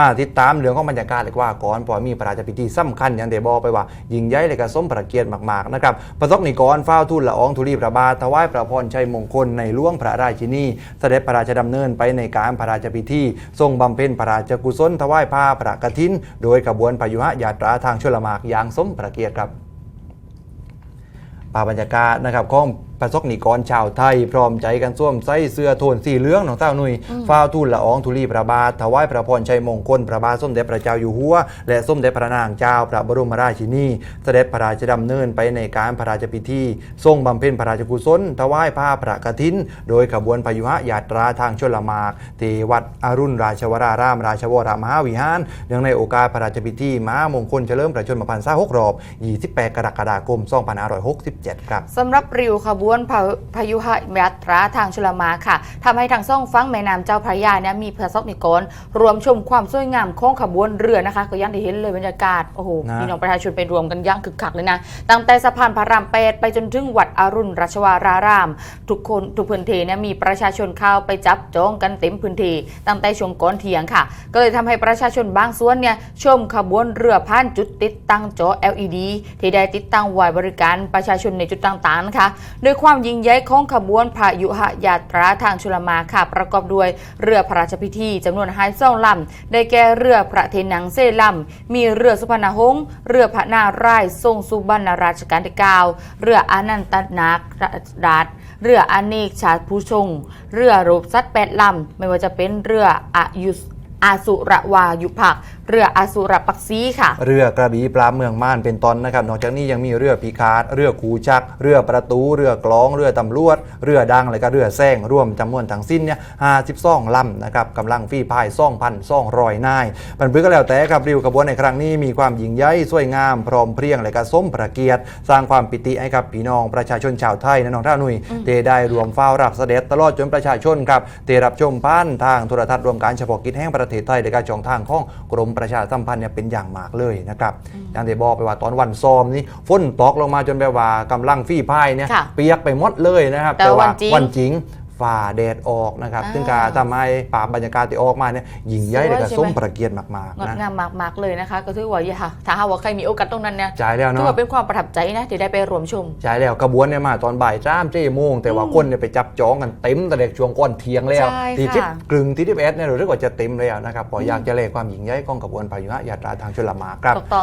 มาติดตามเรื่องของบรรยากาศเลยว่าก่อนพอมีพระราชพิธีสำคัญอย่างเดบอไปว่ายิ่งใหญ่เลยก็สมพระเกียรติมากๆนะครับประสบนิกรเฝ้าทูลละอองธุลีพระบาทถวายพระพรชัยมงคลในหลวงพระราชินีเสด็จพระราชดำเนินไปในการพระราชพิธี ทรงบำเพ็ญพระราชกุศลถวายผ้าพระกฐิน โดยขบวนพยุหยาตราทางชลมากอย่างสมพระเกียรติครับภาพบรรยากาศนะครับของประสบนิกรชาวไทย พร้อมใจกันสวมใส่เสื้อโทนสีเหลืองของเต้าหนุยฟ้าวทูลละอองธุลีพระบาทถวายพระพรชัยมงคลพระบาทสมเด็จพระเจ้าอยู่หัว และสมเด็จพระนางเจ้าพระบรมราชินีเสด็จพระราชดำเนินไปในการพระราชพิธี ทรงบำเพ็ญพระราชกุศลถวายผ้าพระกฐิน โดยขบวนพยุหยาตราทางชลมากที่วัดอรุณราชวราราม ราชวรมหาวิหารเนื่องในโอกาสพระราชพิธีมหามงคลเฉลิมพระชนมพรรษาหกรอบ 28 กรกฎาคม 2567 ครับสำหรับริวขบวนพาพายุหยาตราทางชลมาค่ะทำให้ทางซ่องฟังแม่น้ำเจ้าพระยาเนี่ยมีพระซอกนิกรรวมชมความสวยงามของขบวนเรือนะคะ ก็อยังได้เห็นเลยบรรยากาศโอ้โหนะพี่น้องประชาชนไปรวมกันอยังคึกคักเลยนะตั้งแต่สะพานพระรามแปดไปจนถึงวัดอรุณราชวาราราม ทุกคนทุกพื้นที่เนี่ยมีประชาชนเข้าไปจับจองกันเต็มพื้นที่ตั้งแต่ช่วงก่อนเที่ยงค่ะ ก็เลยทำให้ประชาชนบางส่วนเนี่ยชมขบวนเรือผ่านจุดติดตั้งจอ LED ที่ได้ติดตั้งไว้บริการประชาชนในจุดต่างๆนะคะโดยความยิ่งใหญ่ของขบวนพระยุหยาตราทางชลมาค่ะ ประกอบด้วยเรือพระราชพิธีจำนวนห้าสองลำ ได้แก่เรือพระเทนังเซลำมีเรือสุพรรณหงษ์เรือพระนารายทรงสุบรรณราชการที่เก้าเรืออนันตนาคราชเรืออเนกชาติผู้ชง เรือรบซัดแปดลำ ไม่ว่าจะเป็นเรืออายุสอาสุระวายุพักเรืออาสุรปักซีค่ะ เรือกระบี่ปลาเมืองม่านเป็นตอนนะครับ นอกจากนี้ยังมีเรือปีคาดเรือคูชัก เรือประตู เรือกลอง เรือตำรวจ เรือดังและก็เรือแซงรวมจำนวนทั้งสิ้นเนี่ย52ลำนะครับกำลังฝีพาย2,200นายบรรพฤก็แล้วแต่ครับริวขบวนในครั้งนี้มีความยิ่งใหญ่สวยงาม พร้อมเพรียงและก็สมพระเกียรติ สร้างความปิติให้กับพี่น้องประชาชนชาวไทยและน้องท่านุยเตได้รวมเฝ้ารับเสด็จตลอดจนประชาชนครับเตรับชมผ่านทางโทรทัศน์รวมการเฉพาะกิจแห่งประเทศไทยและการช่องทางของกรมประชาสัมพันธ์เนี่ยเป็นอย่างมากเลยนะครับอย่างที่บอกไปว่าตอนวันซ้อมนี้ฝนตกลงมาจนแบบว่ากำลังฟี่พายเนี่ยค่ะเปียกไปหมดเลยนะครับแต่วันจริงวันจริง ฝ่าแดดออกนะครับอ่าซึ่งการทำให้ภาพบรรยากาศที่ออกมาเนี่ยยิ่งใหญ่และก็สวยใช่ไหมส้มประเกียรติมากงๆดนะ งามมากๆเลยนะคะ ก็ถือว่าอย่าถ้าหากว่าใครมีโอกาสตรงนั้นเนี่ยจ่ายแล้วถือเนาะว่าเป็นความประทับใจนะที่ได้ไปรวมชมใช่แล้วกระบวนเนี่ยมาตอนบ่ายจ้ามเจ้โมง แต่ว่าคนเนี่ยไปจับจองกันเต็มแต่เด็กช่วงก่อนเที่ยงแล้วใช่ที่ค่ะทิศกลึงที่ทิพเอสเนี่ยรู้สึกว่าจะเต็มแล้วนะครับพออยากจะเล่ความหญิงใหญ่ของกระบวนพายุหยาตราทางชลมากครับ ถูกต้องค่ะ